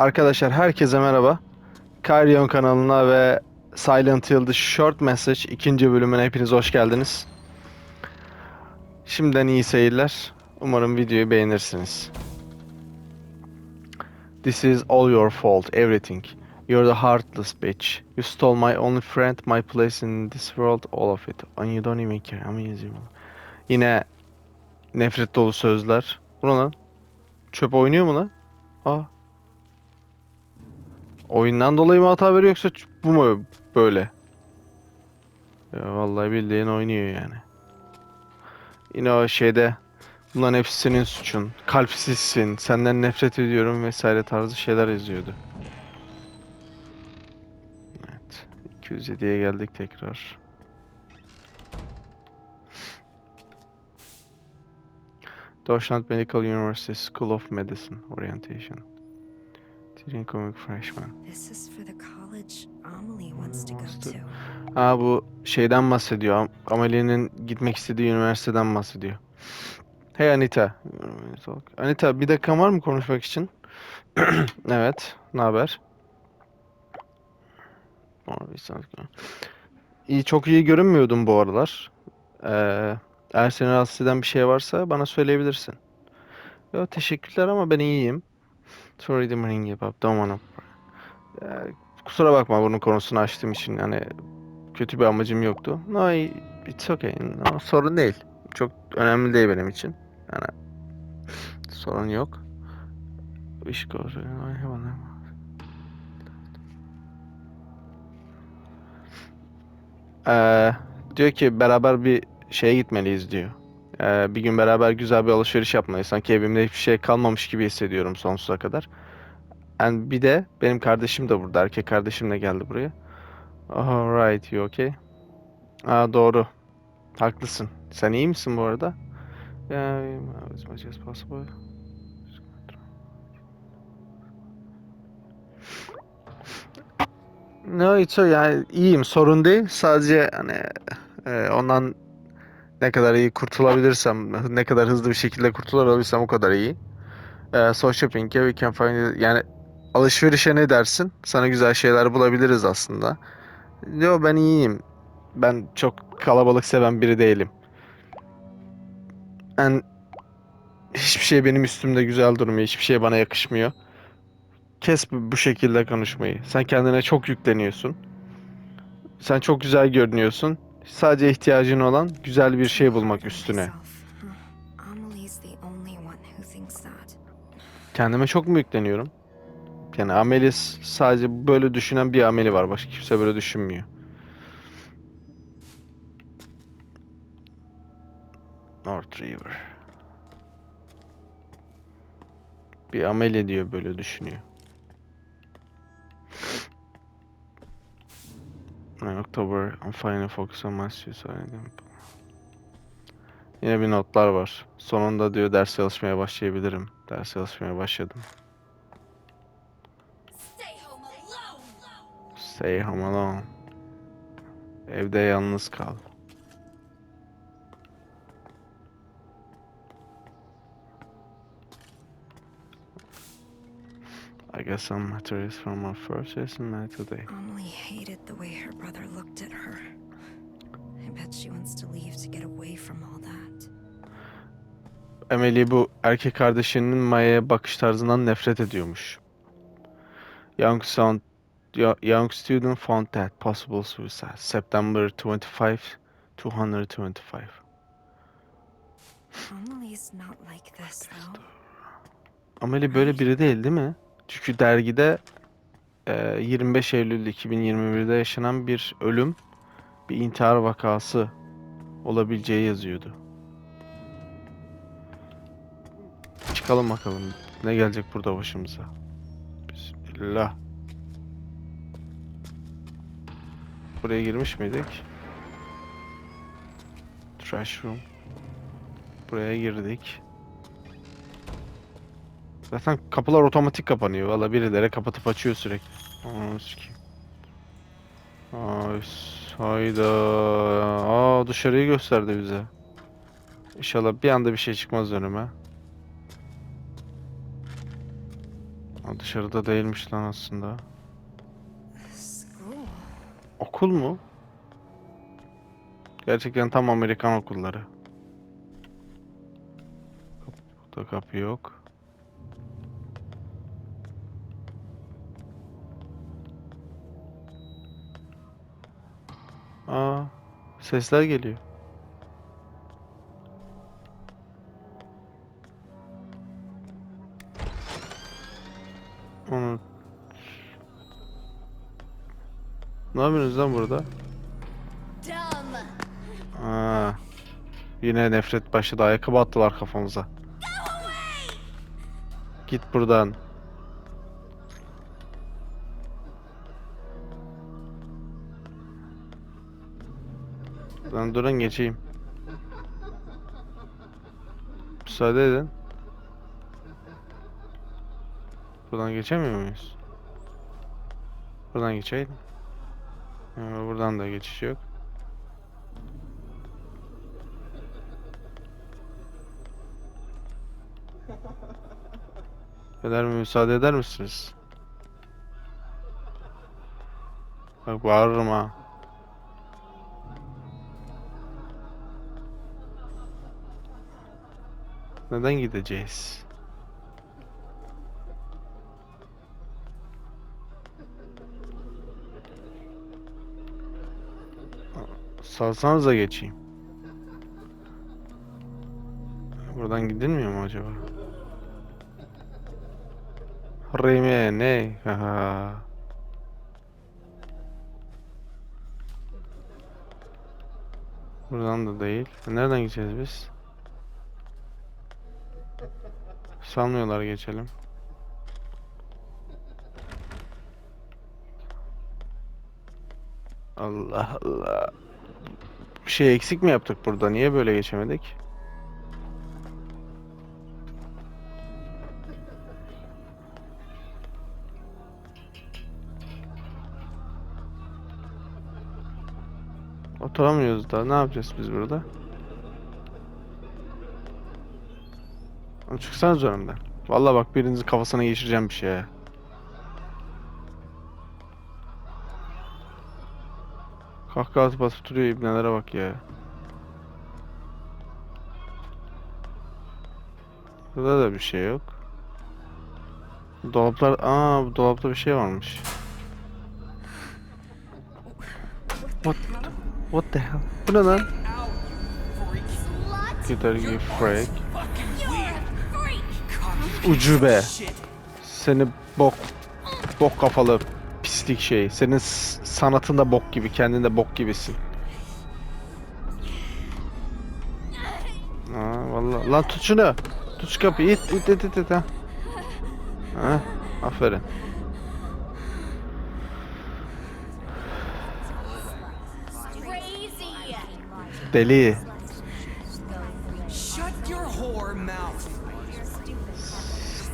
Arkadaşlar herkese merhaba. Carrion kanalına ve Silent Hill The Short Message ikinci bölümüne hepiniz hoş geldiniz. Şimdiden iyi seyirler. Umarım videoyu beğenirsiniz. This is all your fault, everything. You're the heartless bitch. You stole my only friend, my place in this world, all of it. And you don't even care. I'm using Yine nefret dolu sözler. Bu lan? Çöp oynuyor mu lan? Aa. Oyundan dolayı mı hata veriyor yoksa bu mu böyle? Ya vallahi bildiğin oynuyor yani. Yine o şeyde bunların hepsi senin suçun. Kalpsizsin, senden nefret ediyorum vesaire tarzı şeyler yazıyordu. Evet. 207'ye geldik tekrar. Deutschland Medical University School of Medicine Orientation. Teaching Comic Freshman. This is for the college Amelie wants to go to-. Ha bu şeyden bahsediyor. Am- Amelie'nin gitmek istediği üniversiteden bahsediyor. Hey Anita. Anita bir dakikan var mı konuşmak için? Evet. Ne haber? Aa. İyi, çok iyi görünmüyordum bu aralar. Ee, eğer seni rahatsız eden bir şey varsa bana söyleyebilirsin. Yo, teşekkürler ama ben iyiyim. Sorry the ring up. Don't wanna... Ee, kusura bakma bunun konusunu açtığım için. Yani kötü bir amacım yoktu. No, it's okay. No, sorun değil. Çok önemli değil benim için. Yani sorun yok. İş konusu. Ee, diyor ki beraber bir şeye gitmeliyiz diyor. Ee, bir gün beraber güzel bir alışveriş yapmalıyız. Sanki evimde hiçbir şey kalmamış gibi hissediyorum sonsuza kadar. And bir de benim kardeşim de burada. Erkek kardeşim de geldi buraya. Alright, you okay? Aa doğru. Haklısın. Sen iyi misin bu arada? Yeah, as much as possible. No, it's okay. Yani iyiyim. Sorun değil. Sadece hani e, ondan ne kadar iyi kurtulabilirsem, ne kadar hızlı bir şekilde kurtulabilirsem o kadar iyi. E, so shopping'e we can find. Yani alışverişe ne dersin? Sana güzel şeyler bulabiliriz aslında. Yo ben iyiyim. Ben çok kalabalık seven biri değilim. Ben hiçbir şey benim üstümde güzel durmuyor. Hiçbir şey bana yakışmıyor. Kes bu şekilde konuşmayı. Sen kendine çok yükleniyorsun. Sen çok güzel görünüyorsun. Sadece ihtiyacın olan güzel bir şey bulmak üstüne. Kendime çok mu yükleniyorum? Yani Amelie s- sadece böyle düşünen bir Amelie var. Başka kimse böyle düşünmüyor. North River. Bir Amelie diyor böyle düşünüyor. In October, I'm finally focused on my suicide. Yine bir notlar var. Sonunda diyor ders çalışmaya başlayabilirim. Ders çalışmaya başladım. Stay home alone. Evde yalnız kal. I got some materials from our first lesson made today. Amelie hated the way her brother looked at her. I bet she wants to leave to get away from all that. Emily bu erkek kardeşinin Maya'ya bakış tarzından nefret ediyormuş. Young sound yo- young student found that possible suicide. September 25, 225. Amelie's not like this though. Amelie böyle biri değil değil mi? Çünkü dergide e, 25 Eylül 2021'de yaşanan bir ölüm, bir intihar vakası olabileceği yazıyordu. Çıkalım bakalım ne gelecek burada başımıza. Bismillah. Buraya girmiş miydik? Trash room. Buraya girdik. Zaten kapılar otomatik kapanıyor. Valla birileri kapatıp açıyor sürekli. Ananı sikeyim. Ay, hayda. Aa dışarıyı gösterdi bize. İnşallah bir anda bir şey çıkmaz önüme. O dışarıda değilmiş lan aslında. Okul mu? Gerçekten tam Amerikan okulları. Burada kapı yok. Aa, sesler geliyor. Onu... Ne yapıyorsunuz lan burada? Aa, yine nefret başladı. Ayakkabı attılar kafamıza. Git buradan. Lan durun geçeyim. Müsaade edin. Buradan geçemiyor muyuz? Buradan geçeyim. Ee, buradan da geçiş yok. Eder mi müsaade eder misiniz? Bak bağırırım ha. Neden gideceğiz? Salsanıza geçeyim. Buradan gidilmiyor mu acaba? Rime ne? Haha. Buradan da değil. Nereden gideceğiz biz? Sanmıyorlar geçelim. Allah Allah. Bir şey eksik mi yaptık burada? Niye böyle geçemedik? Oturamıyoruz da. Ne yapacağız biz burada? Çıksanız önümden. Vallahi bak birinizin kafasına geçireceğim bir şeye. Kahkaha atıp atıp duruyor ibnelere bak ya. Burada da bir şey yok. Dolaplar... Aa bu dolapta bir şey varmış. What? What the hell? Bu ne lan? Gider gibi freak. Ucube. Seni bok bok kafalı pislik şey. Senin s- sanatın da bok gibi, kendin de bok gibisin. Aa vallahi lan tut şunu. Tut kapıyı. İt it it it, it ha. Ha, aferin. Deli.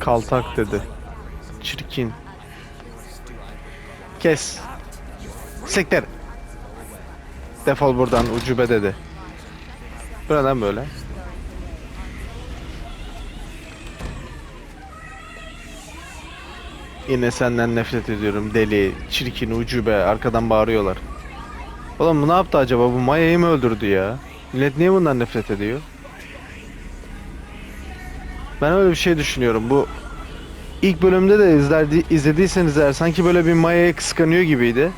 Kaltak dedi. Çirkin. Kes. Siktir. Defol buradan ucube dedi. Bu neden böyle? Yine senden nefret ediyorum deli, çirkin, ucube arkadan bağırıyorlar. Oğlum bu ne yaptı acaba? Bu Maya'yı mı öldürdü ya? Millet niye bundan nefret ediyor? Ben öyle bir şey düşünüyorum. Bu ilk bölümde de izlerdi, izlediyseniz eğer sanki böyle bir Maya'yı kıskanıyor gibiydi.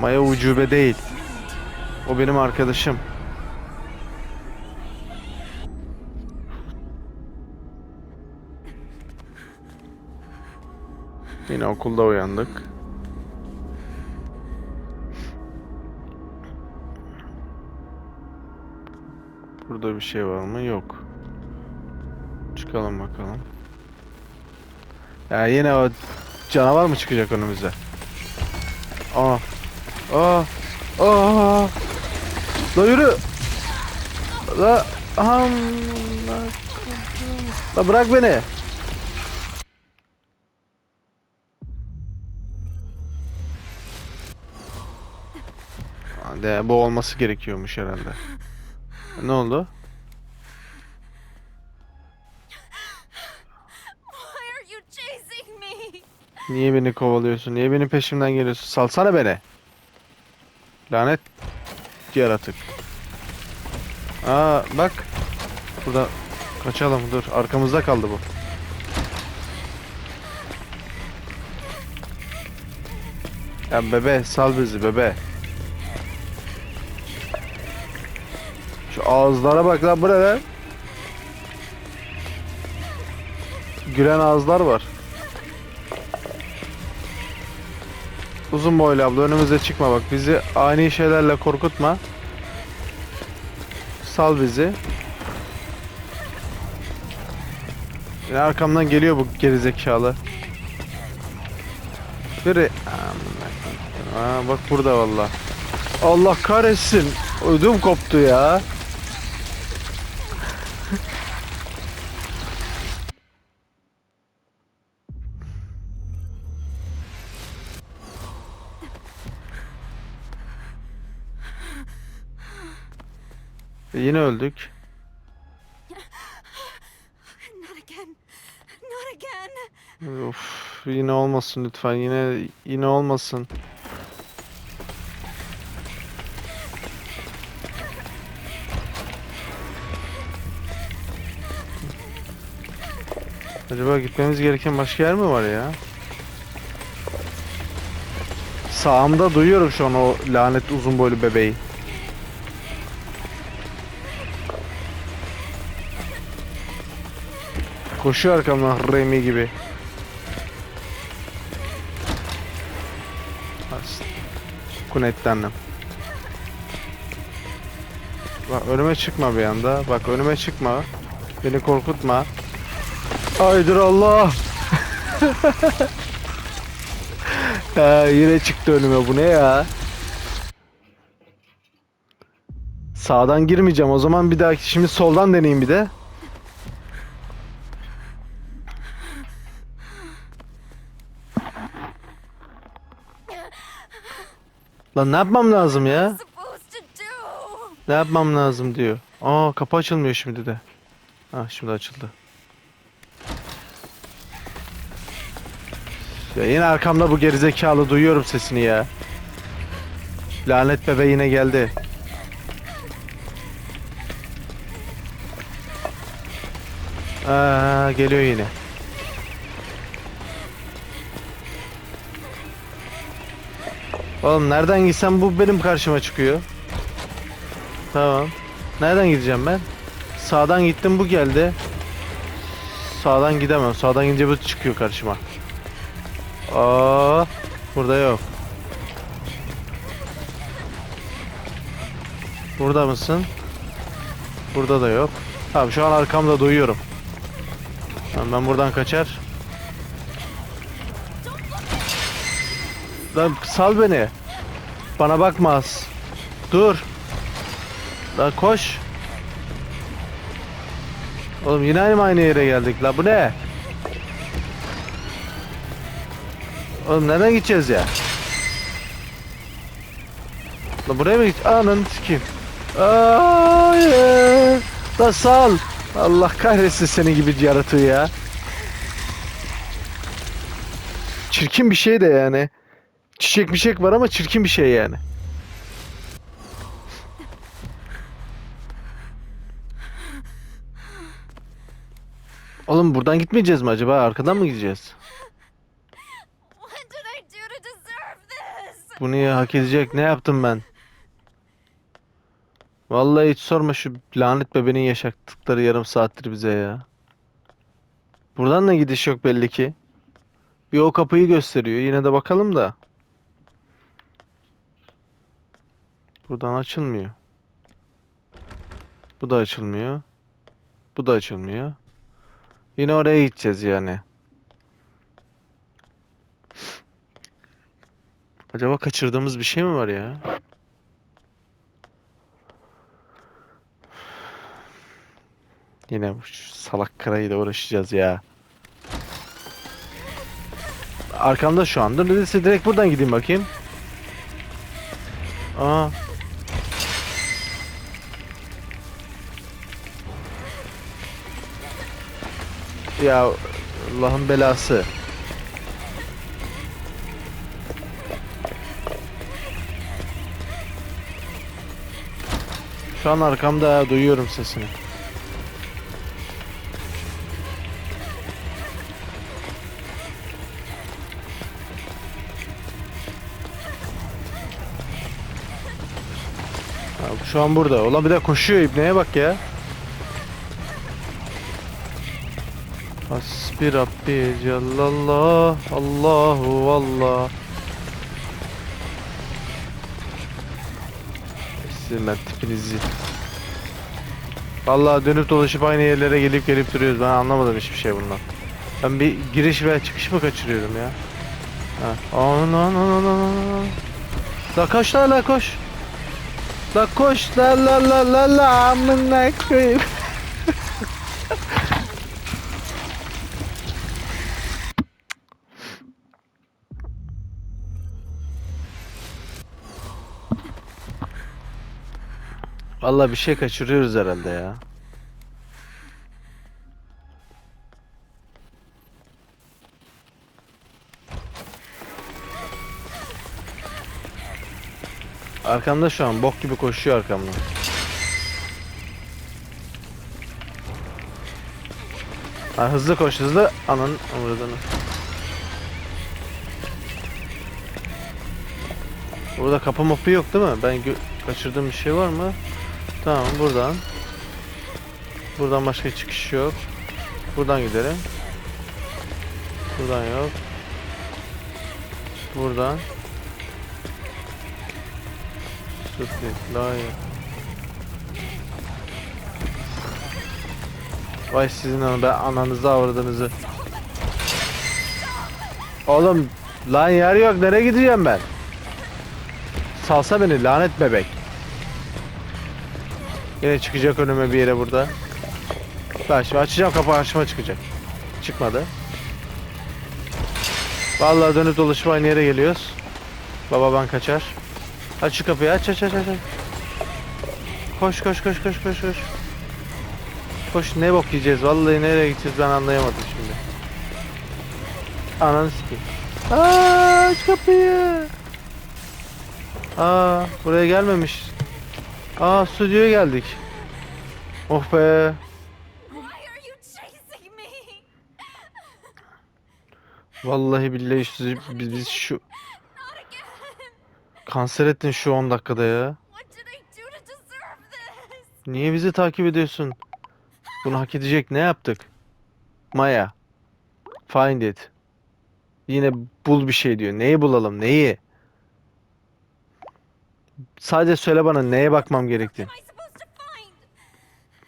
Maya ucube değil. O benim arkadaşım. Yine okulda uyandık. Burada bir şey var mı? Yok. Çıkalım bakalım. Ya yine o canavar mı çıkacak önümüze? Aa. Aa. Aa. La yürü. La. Aham. La, bırak beni. Hadi bu olması gerekiyormuş herhalde. Ne oldu? Niye beni kovalıyorsun? Niye benim peşimden geliyorsun? Salsana beni. Lanet yaratık. Aa bak. Burada kaçalım dur. Arkamızda kaldı bu. Ya bebe sal bizi bebe. Şu ağızlara bak lan bu? Gülen ağızlar var. Uzun boylu abla önümüze çıkma bak bizi ani şeylerle korkutma. Sal bizi. Yine arkamdan geliyor bu gerizekalı. Biri... Aa, bak burada valla. Allah kahretsin. Ödüm koptu ya. E, Yine öldük. Not again. Not again. Of, yine olmasın lütfen. Yine yine olmasın. Acaba gitmemiz gereken başka yer mi var ya? Sağımda duyuyorum şu an o lanet uzun boylu bebeği. Koşuyor arkamdan Remy gibi. Kunetlendim. Bak önüme çıkma bir anda. Bak önüme çıkma. Beni korkutma. Haydır Allah. ha, yine çıktı önüme bu ne ya? Sağdan girmeyeceğim. O zaman bir dahaki şimdi soldan deneyeyim bir de. Lan ne yapmam lazım ya? Ne yapmam lazım diyor. Aa kapı açılmıyor şimdi de. Ha şimdi açıldı. Ya yine arkamda bu gerizekalı duyuyorum sesini ya. Lanet bebe yine geldi. Aa geliyor yine. Oğlum nereden gitsem bu benim karşıma çıkıyor. Tamam. Nereden gideceğim ben? Sağdan gittim bu geldi. Sağdan gidemem. Sağdan gidince bu çıkıyor karşıma. Aa, burada yok. Burada mısın? Burada da yok. Tamam şu an arkamda duyuyorum. Ben buradan kaçar. Lan sal beni. Bana bakmaz. Dur. Lan koş. Oğlum yine aynı aynı yere geldik la bu ne? Oğlum nereden gideceğiz ya? La buraya mı git? Ananı sikeyim. Hayır. Sal. Allah kahretsin seni gibi yaratığı ya. Çirkin bir şey de yani. Çiçek bir şey var ama çirkin bir şey yani. Oğlum buradan gitmeyeceğiz mi acaba? Arkadan mı gideceğiz? What did I do to deserve this? Bu niye hak edecek? Ne yaptım ben? Vallahi hiç sorma şu lanet bebeğin yaşattıkları yarım saattir bize ya. Buradan da gidiş yok belli ki. Bir o kapıyı gösteriyor. Yine de bakalım da. Buradan açılmıyor. Bu da açılmıyor. Bu da açılmıyor. Yine oraya gideceğiz yani. Acaba kaçırdığımız bir şey mi var ya? Yine bu salak karayla uğraşacağız ya. Arkamda şu anda. Neredeyse direkt buradan gideyim bakayım. Aa. ya. Allah'ın belası. Şu an arkamda duyuyorum sesini. Şu an burada. Ulan bir de koşuyor ibneye bak ya. Hasbi Rabbi Cellallah Allahu Allah Sizin ben tipinizi Vallahi dönüp dolaşıp aynı yerlere gelip gelip duruyoruz. Ben anlamadım hiçbir şey bundan. Ben bir giriş ve çıkış mı kaçırıyorum ya? Ha. Aman aman aman aman. La koş la la koş. La koş la la la la la amına koyayım. Vallahi bir şey kaçırıyoruz herhalde ya. Arkamda şu an bok gibi koşuyor arkamda. Ha, hızlı koş hızlı. Ananın amradını. Burada kapı mapı yok değil mi? Ben kaçırdığım bir şey var mı? Tamam buradan. Buradan başka çıkış yok. Buradan gidelim. Buradan yok. Buradan. Sütlik, layık. Vay sizin ana ben ananızı avradınızı. Oğlum lan yer yok nereye gideceğim ben? Salsa beni lanet bebek. Yine çıkacak önüme bir yere burada. Ben şimdi açacağım kapı karşıma çıkacak. Çıkmadı. Vallahi dönüp dolaşıp aynı yere geliyoruz. Baba ben kaçar. Aç şu kapıyı aç aç aç aç. Koş koş koş koş koş koş. Koş ne bok yiyeceğiz vallahi nereye gideceğiz ben anlayamadım şimdi. Ananı sikeyim. Aç kapıyı. Aa buraya gelmemiş. Aa stüdyoya geldik. Oh be. Vallahi billahi sizi- biz, biz şu kanser ettin şu 10 dakikada ya. Niye bizi takip ediyorsun? Bunu hak edecek ne yaptık? Maya. Find it. Yine bul bir şey diyor. Neyi bulalım? Neyi? Sadece söyle bana neye bakmam gerektiğini.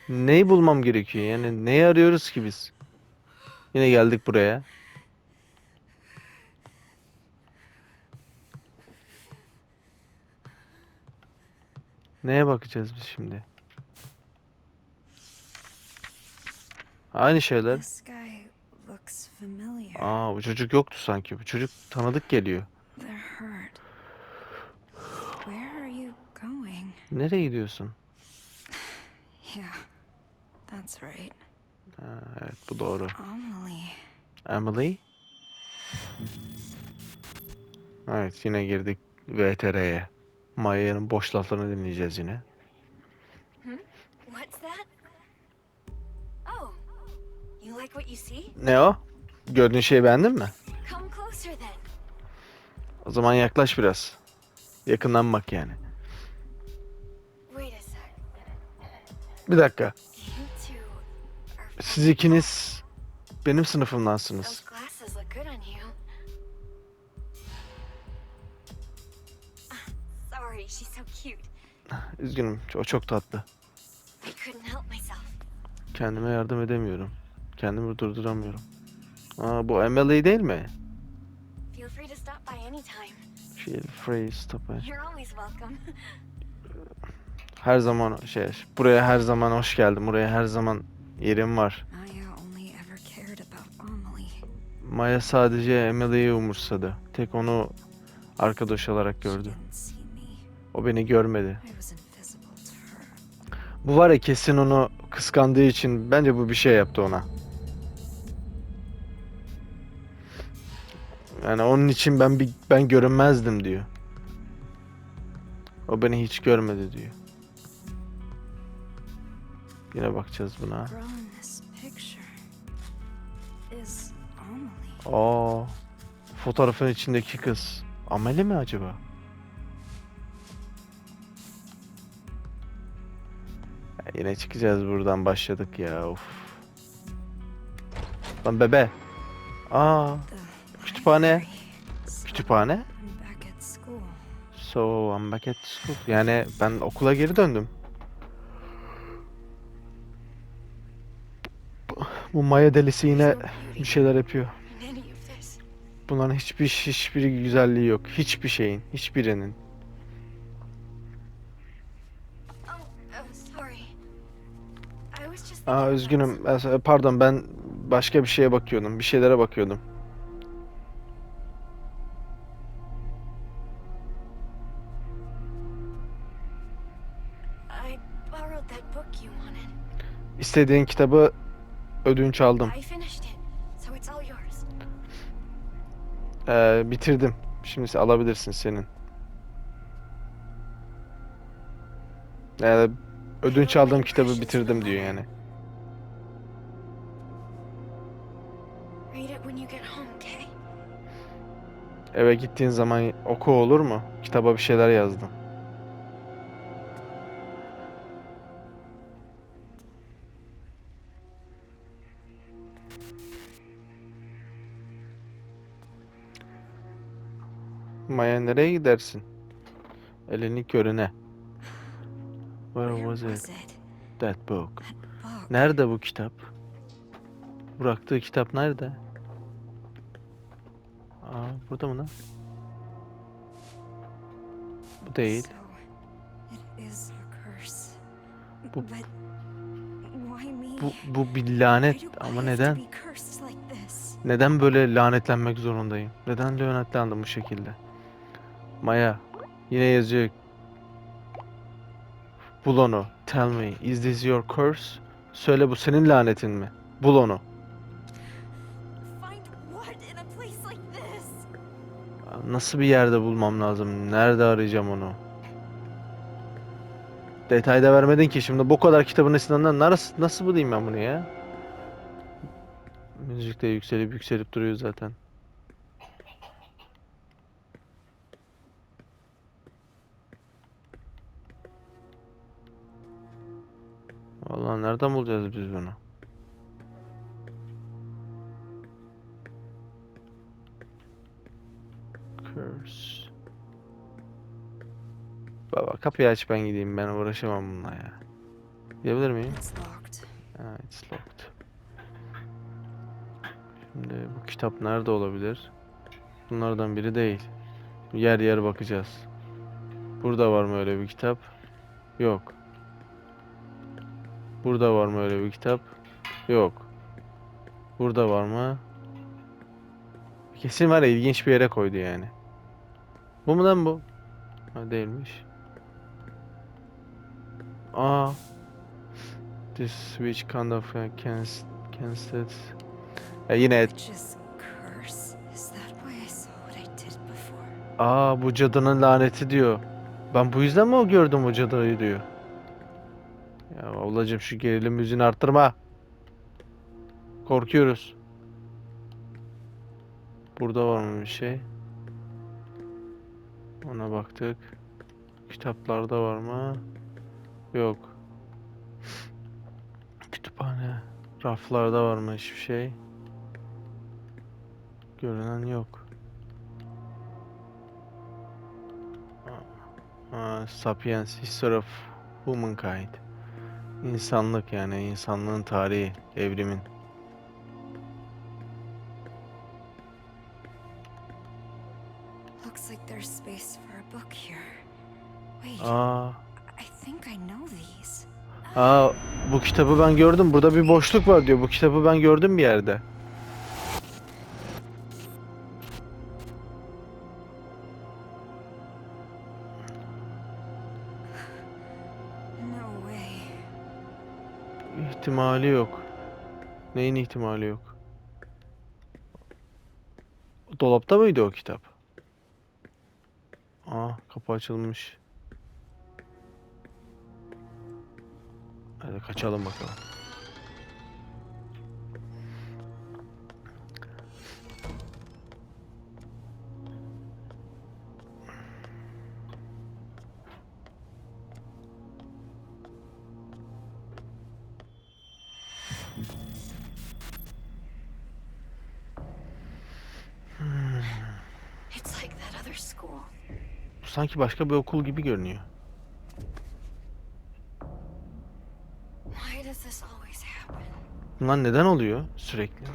Neyi bulmam gerekiyor? Yani neyi arıyoruz ki biz? Yine geldik buraya. Neye bakacağız biz şimdi? Aynı şeyler. Aa bu çocuk yoktu sanki. Bu çocuk tanıdık geliyor. Nereye gidiyorsun? Yeah, that's right. Ha, evet bu doğru. Amelie. Emily? Evet yine girdik VTR'ye. Maya'nın boş laflarını dinleyeceğiz yine. What's that? Oh, you like what you see? Ne o? Gördüğün şeyi beğendin mi? Come closer then. O zaman yaklaş biraz. Yakından bak yani. Bir dakika. Siz ikiniz benim sınıfımdansınız. Ah. Üzgünüm. O çok tatlı. Kendime yardım edemiyorum. Kendimi durduramıyorum. Aa bu Emily değil mi? Feel free to stop by anytime. Feel free stop it. You're always welcome. Her zaman şey buraya her zaman hoş geldin. Buraya her zaman yerim var. Maya sadece Emily'yi umursadı. Tek onu arkadaş olarak gördü. O beni görmedi. Bu var ya kesin onu kıskandığı için bence bu bir şey yaptı ona. Yani onun için ben bir ben görünmezdim diyor. O beni hiç görmedi diyor. Yine bakacağız buna. Aa, fotoğrafın içindeki kız. Ameli mi acaba? Ya yine çıkacağız buradan başladık ya of. Lan bebe. Aa, Kütüphane. kütüphane. So I'm back at school. Yani ben okula geri döndüm. Bu Maya delisi yine bir şeyler yapıyor. Bunların hiçbir hiçbir güzelliği yok. Hiçbir şeyin, hiçbirinin. Aa üzgünüm. Pardon ben başka bir şeye bakıyordum. Bir şeylere bakıyordum. İstediğin kitabı ödünç aldım. Ee, bitirdim. Şimdi alabilirsin senin. Ee, ödünç aldığım kitabı bitirdim diyor yani. Eve gittiğin zaman oku olur mu? Kitaba bir şeyler yazdım. Maya nereye gidersin? Elini körüne. Where was it? That book. Nerede bu kitap? Bıraktığı kitap nerede? Aa, burada mı lan? Bu değil. Bu-? Bu, bu bir lanet ama neden? Neden böyle lanetlenmek zorundayım? Neden lanetlendim bu şekilde? Maya yine yazıyor. Bul onu. Tell me, is this your curse? Söyle bu senin lanetin mi? Bul onu. Find what in a place like this? Nasıl bir yerde bulmam lazım? Nerede arayacağım onu? Detayda vermedin ki şimdi bu kadar kitabın içinden nasıl nasıl bulayım ben bunu ya? Müzik de yükselip yükselip duruyor zaten. Vallahi nereden bulacağız biz bunu? Curse. Baba kapıyı aç ben gideyim ben uğraşamam bununla ya. Gidebilir miyim? Ha, it's locked. Şimdi bu kitap nerede olabilir? Bunlardan biri değil. Yer yer bakacağız. Burada var mı öyle bir kitap? Yok. Burada var mı öyle bir kitap? Yok. Burada var mı? Kesin var ya ilginç bir yere koydu yani. Bu mu lan bu? Ha değilmiş. Aa. This switch kind of uh, can can set. E yine aa bu cadının laneti diyor. Ben bu yüzden mi o gördüm o cadıyı diyor. Ya ablacım şu gerilim müziğini arttırma. Korkuyoruz. Burada var mı bir şey? Ona baktık. Kitaplarda var mı? Yok. Kütüphane. Raflarda var mı hiçbir şey? Görünen yok. Aa, Sapiens, History of Humankind. İnsanlık yani insanlığın tarihi, evrimin. Looks like there's space for a book here. Wait, Aa, I think I know these. aa bu kitabı ben gördüm. Burada bir boşluk var diyor. Bu kitabı ben gördüm bir yerde. İhtimali yok. Neyin ihtimali yok? Dolapta mıydı o kitap? Aa, kapı açılmış. Hadi kaçalım bakalım. Sanki başka bir okul gibi görünüyor. Bunlar neden oluyor sürekli?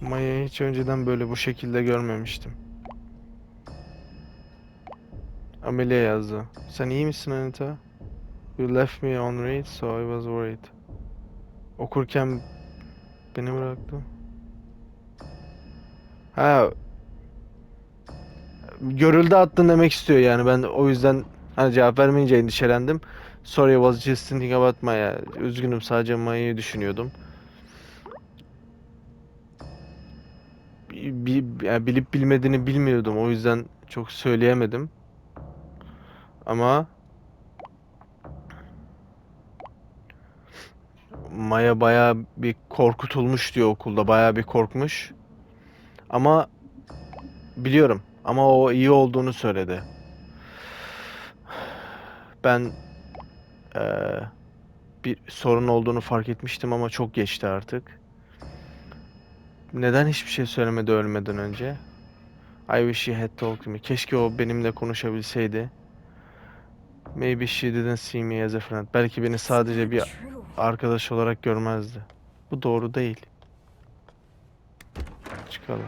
Maya'yı hiç önceden böyle bu şekilde görmemiştim. Amelia yazdı. Sen iyi misin Anita? You left me on read so I was worried. Okurken beni bıraktı. Ha. Görüldü attın demek istiyor yani ben o yüzden hani cevap vermeyince endişelendim. Sorry I was just thinking about Maya. Üzgünüm sadece Maya'yı düşünüyordum. yani bilip bilmediğini bilmiyordum. O yüzden çok söyleyemedim. Ama Maya bayağı bir korkutulmuş diyor okulda. Bayağı bir korkmuş. Ama biliyorum. Ama o iyi olduğunu söyledi. Ben eee, bir sorun olduğunu fark etmiştim ama çok geçti artık. Neden hiçbir şey söylemedi ölmeden önce? I wish he had talked to me. Keşke o benimle konuşabilseydi. Maybe she didn't see me as a friend. Belki beni sadece bir. Arkadaş olarak görmezdi. Bu doğru değil. Çıkalım.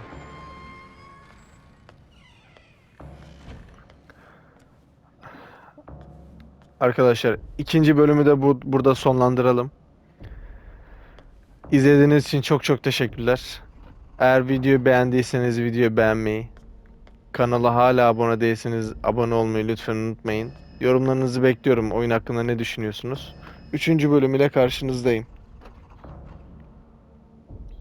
Arkadaşlar ikinci bölümü de bu, burada sonlandıralım. İzlediğiniz için çok çok teşekkürler. Eğer videoyu beğendiyseniz videoyu beğenmeyi, kanala hala abone değilseniz abone olmayı lütfen unutmayın. Yorumlarınızı bekliyorum. Oyun hakkında ne düşünüyorsunuz? Üçüncü bölüm ile karşınızdayım.